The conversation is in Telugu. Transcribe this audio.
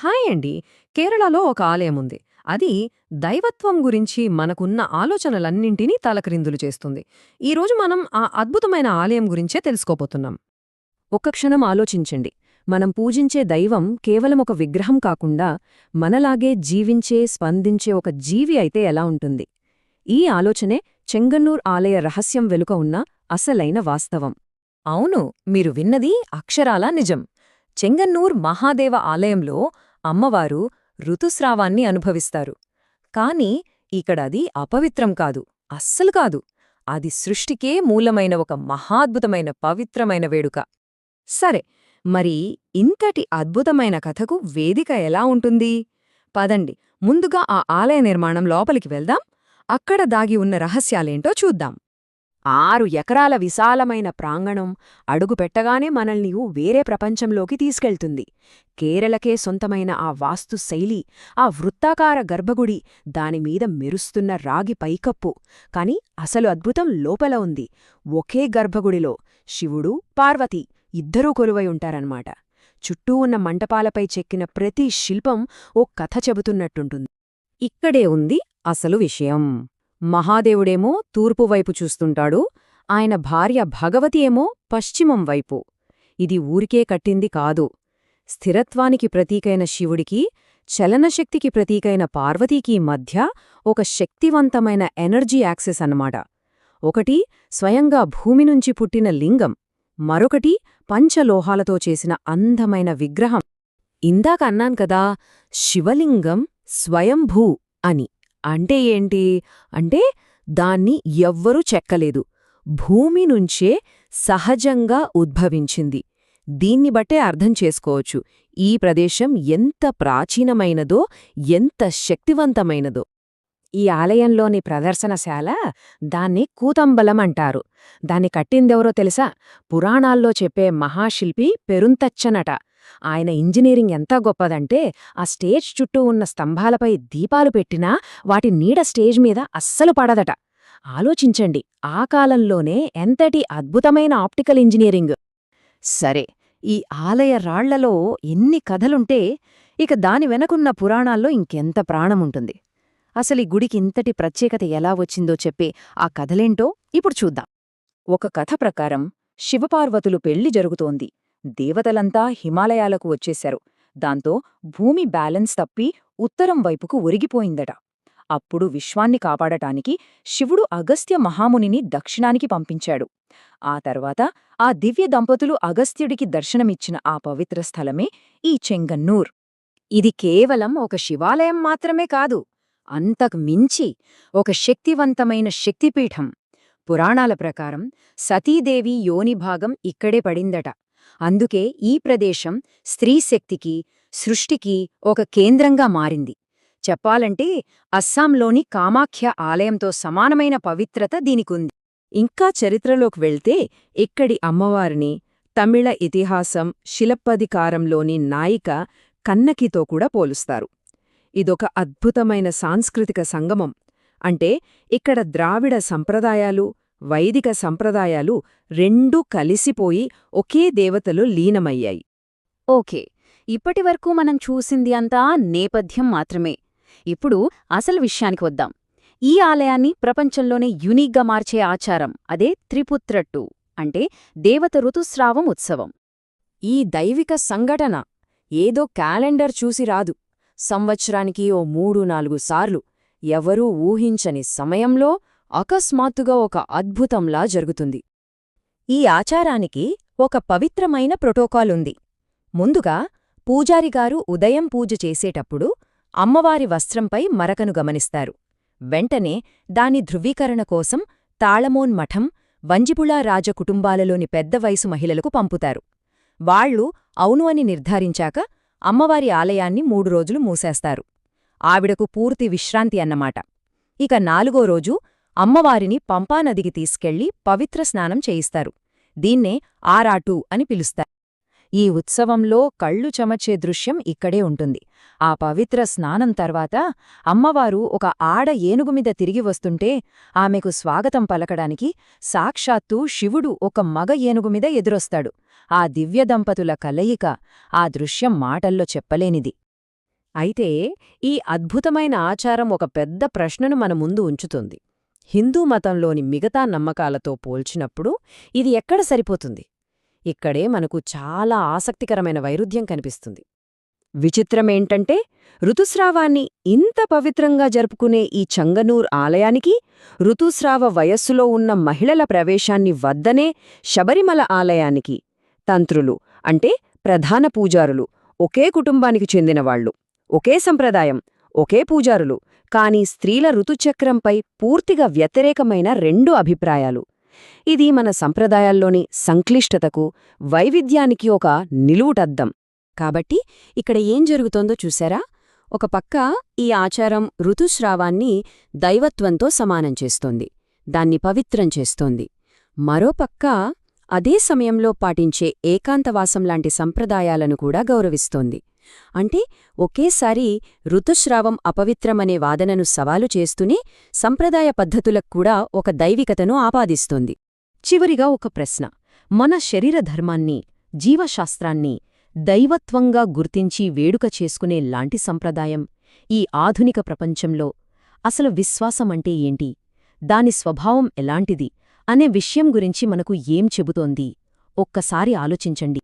హాయ్ అండి. కేరళలో ఒక ఆలయం ఉంది. అది దైవత్వం గురించి మనకున్న ఆలోచనలన్నింటినీ తలక్రిందులు చేస్తుంది. ఈరోజు మనం ఆ అద్భుతమైన ఆలయం గురించే తెలుసుకోబోతున్నాం. ఒక్క క్షణం ఆలోచించండి. మనం పూజించే దైవం కేవలం ఒక విగ్రహం కాకుండా మనలాగే జీవించే స్పందించే ఒక జీవి అయితే ఎలా ఉంటుంది? ఈ ఆలోచనే చెంగన్నూర్ ఆలయ రహస్యం వెలుక ఉన్న అసలైన వాస్తవం. అవును మీరు విన్నది అక్షరాలా నిజం. చెంగన్నూర్ మహాదేవ ఆలయంలో అమ్మవారు ఋతుస్రావాన్ని అనుభవిస్తారు. కాని ఇక్కడది అపవిత్రం కాదు అస్సలు కాదు. అది సృష్టికే మూలమైన ఒక మహాద్భుతమైన పవిత్రమైన వేడుక. సరే మరి ఇంతటి అద్భుతమైన కథకు వేదిక ఎలా ఉంటుంది? పదండి ముందుగా ఆ ఆలయ నిర్మాణం లోపలికి వెళ్దాం. అక్కడ దాగి ఉన్న రహస్యాలేంటో చూద్దాం. ఆరు ఎకరాల విశాలమైన ప్రాంగణం అడుగుపెట్టగానే మనల్ని వేరే ప్రపంచంలోకి తీసుకెళ్తుంది. కేరళకే సొంతమైన ఆ వాస్తు శైలి ఆ వృత్తాకార గర్భగుడి దానిమీద మెరుస్తున్న రాగి పైకప్పు. కాని అసలు అద్భుతం లోపల ఉంది. ఒకే గర్భగుడిలో శివుడు పార్వతి ఇద్దరూ కొలువై ఉంటారన్నమాట. చుట్టూ ఉన్న మంటపాలపై చెక్కిన ప్రతి శిల్పం ఓ కథ చెబుతున్నట్టుంటుంది. ఇక్కడే ఉంది అసలు విషయం. మహాదేవుడేమో తూర్పువైపు చూస్తుంటాడు ఆయన భార్య భగవతి ఏమో పశ్చిమం వైపు. ఇది ఊరికే కట్టింది కాదు. స్థిరత్వానికి ప్రతీకైన శివుడికి చలనశక్తికి ప్రతీకైన పార్వతీకి మధ్య ఒక శక్తివంతమైన ఎనర్జీ యాక్సెస్ అన్నమాట. ఒకటి స్వయంగా భూమి నుంచి పుట్టిన లింగం మరొకటి పంచలోహాలతో చేసిన అందమైన విగ్రహం. ఇందాక అన్నాన్ కదా శివలింగం స్వయంభూ అని. అంటే ఏంటి? అంటే దాన్ని ఎవ్వరూ చెక్కలేదు. భూమి నుంచే సహజంగా ఉద్భవించింది. దీన్ని బట్టే అర్థం చేసుకోవచ్చు. ఈ ప్రదేశం ఎంత ప్రాచీనమైనదో ఎంత శక్తివంతమైనదో. ఈ ఆలయంలోని ప్రదర్శనశాల దాన్ని కూతంబలం అంటారు. దాన్ని కట్టిందెవరో తెలుసా? పురాణాల్లో చెప్పే మహాశిల్పి పెరుంతచ్చనట. ఆయన ఇంజనీరింగ్ ఎంత గొప్పదంటే ఆ స్టేజ్ చుట్టూ ఉన్న స్తంభాలపై దీపాలు పెట్టినా వాటి నీడ స్టేజ్ మీద అస్సలు పడదట. ఆలోచించండి ఆ కాలంలోనే ఎంతటి అద్భుతమైన ఆప్టికల్ ఇంజనీరింగ్. సరే ఈ ఆలయ రాళ్ళలో ఎన్ని కథలుంటే ఇక దాని వెనకున్న పురాణాల్లో ఇంకెంత ప్రాణముంటుంది. అసలు ఈ గుడికి ఇంతటి ప్రత్యేకత ఎలా వచ్చిందో చెప్పే ఆ కథలేంటో ఇప్పుడు చూద్దాం. ఒక కథ ప్రకారం శివపార్వతులు పెళ్ళి జరుగుతోంది. దేవతలంతా హిమాలయాలకు వచ్చేశారు. దాంతో భూమి బ్యాలెన్స్ తప్పి ఉత్తరం వైపుకు ఒరిగిపోయిందట. అప్పుడు విశ్వాన్ని కాపాడటానికి శివుడు అగస్త్య మహామునిని దక్షిణానికి పంపించాడు. ఆ తర్వాత ఆ దివ్య దంపతులు అగస్త్యుడికి దర్శనమిచ్చిన ఆ పవిత్ర స్థలమే ఈ చెంగన్నూర్. ఇది కేవలం ఒక శివాలయం మాత్రమే కాదు అంతకు మించి ఒక శక్తివంతమైన శక్తిపీఠం. పురాణాల ప్రకారం సతీదేవి యోనిభాగం ఇక్కడే పడిందట. అందుకే ఈ ప్రదేశం స్త్రీశక్తికి సృష్టికి ఒక కేంద్రంగా మారింది. చెప్పాలంటే అస్సాంలోని కామాఖ్య ఆలయంతో సమానమైన పవిత్రత దీనికుంది. ఇంకా చరిత్రలోకి వెళ్తే ఇక్కడి అమ్మవారిని తమిళ ఇతిహాసం శిలప్పధికారంలోని నాయిక కన్నకితో కూడా పోలుస్తారు. ఇదొక అద్భుతమైన సాంస్కృతిక సంగమం. అంటే ఇక్కడ ద్రావిడ సంప్రదాయాలు వైదిక సంప్రదాయాలు రెండూ కలిసిపోయి ఒకే దేవతలు లీనమయ్యాయి. ఓకే ఇప్పటివరకు మనం చూసింది అంతా నేపథ్యం మాత్రమే. ఇప్పుడు అసలు విషయానికి వద్దాం. ఈ ఆలయాన్ని ప్రపంచంలోనే యునీక్గా మార్చే ఆచారం అదే త్రిపుత్రట్టు అంటే దేవత ఋతుస్రావం ఉత్సవం. ఈ దైవిక సంఘటన ఏదో క్యాలెండర్ చూసి రాదు. సంవత్సరానికి ఓ మూడు నాలుగు సార్లు ఎవరూ ఊహించని సమయంలో అకస్మాత్తుగా ఒక అద్భుతంలా జరుగుతుంది. ఈ ఆచారానికి ఒక పవిత్రమైన ప్రోటోకాల్ ఉంది ముందుగా పూజారిగారు ఉదయం పూజ చేసేటప్పుడు అమ్మవారి వస్త్రంపై మరకను గమనిస్తారు. వెంటనే దాని ధృవీకరణ కోసం తాళమోన్ మఠం వంజిపుళా రాజకుటుంబాలలోని పెద్ద వయసు మహిళలకు పంపుతారు. వాళ్ళు అవును అని నిర్ధారించాక అమ్మవారి ఆలయాన్ని మూడు రోజులు మూసేస్తారు. ఆవిడకు పూర్తి విశ్రాంతి అన్నమాట. ఇక నాలుగో రోజు అమ్మవారిని పంపానదికి తీసుకెళ్ళి పవిత్ర స్నానం చేయిస్తారు. దీన్నే ఆరాటు అని పిలుస్తారు. ఈ ఉత్సవంలో కళ్ళు చెమచే దృశ్యం ఇక్కడే ఉంటుంది. ఆ పవిత్ర స్నానం తర్వాత అమ్మవారు ఒక ఆడ ఏనుగుమీద తిరిగి వస్తుంటే ఆమెకు స్వాగతం పలకడానికి సాక్షాత్తూ శివుడు ఒక మగ ఏనుగుమీద ఎదురొస్తాడు. ఆ దివ్య దంపతుల కలయిక ఆ దృశ్యం మాటల్లో చెప్పలేనిది. అయితే ఈ అద్భుతమైన ఆచారం ఒక పెద్ద ప్రశ్నను మన ముందు ఉంచుతుంది. హిందూ మతంలోని మిగతా నమ్మకాలతో పోల్చినప్పుడు ఇది ఎక్కడ సరిపోతుంది? ఇక్కడే మనకు చాలా ఆసక్తికరమైన వైరుధ్యం కనిపిస్తుంది. విచిత్రమేంటంటే ఋతుస్రావాన్ని ఇంత పవిత్రంగా జరుపుకునే ఈ చంగనూర్ ఆలయానికి ఋతుస్రావ వయస్సులో ఉన్న మహిళల ప్రవేశాన్ని వద్దనే శబరిమల ఆలయానికి తంత్రులు అంటే ప్రధాన పూజారులు ఒకే కుటుంబానికి చెందినవాళ్ళు ఒకే సంప్రదాయం ఒకే పూజారులు. కానీ స్త్రీల ఋతుచక్రంపై పూర్తిగా వ్యతిరేకమైన రెండు అభిప్రాయాలు. ఇది మన సంప్రదాయాల్లోని సంక్లిష్టతకు వైవిధ్యానికి ఒక నిలువుటద్దం. కాబట్టి ఇక్కడ ఏం జరుగుతోందో చూశారా? ఒక పక్క ఈ ఆచారం ఋతుస్రావాన్ని దైవత్వంతో సమానం చేస్తోంది. దాన్ని పవిత్రం చేస్తోంది. మరోపక్క అదే సమయంలో పాటించే ఏకాంతవాసం లాంటి సంప్రదాయాలను కూడా గౌరవిస్తోంది. అంటే ఒకేసారి ఋతుస్రావం అపవిత్రమనే వాదనను సవాలు చేస్తూనే సంప్రదాయ పద్ధతులకు కూడా ఒక దైవికతను ఆపాదిస్తోంది. చివరిగా ఒక ప్రశ్న. మన శరీర ధర్మాన్ని జీవశాస్త్రాన్ని దైవత్వంగా గుర్తించి వేడుక చేసుకునే లాంటి సంప్రదాయం ఈ ఆధునిక ప్రపంచంలో అసలు విశ్వాసమంటే ఏంటి? దాని స్వభావం ఎలాంటిది? అనే విషయం గురించి మనకు ఏం చెబుతోంది? ఒక్కసారి ఆలోచించండి.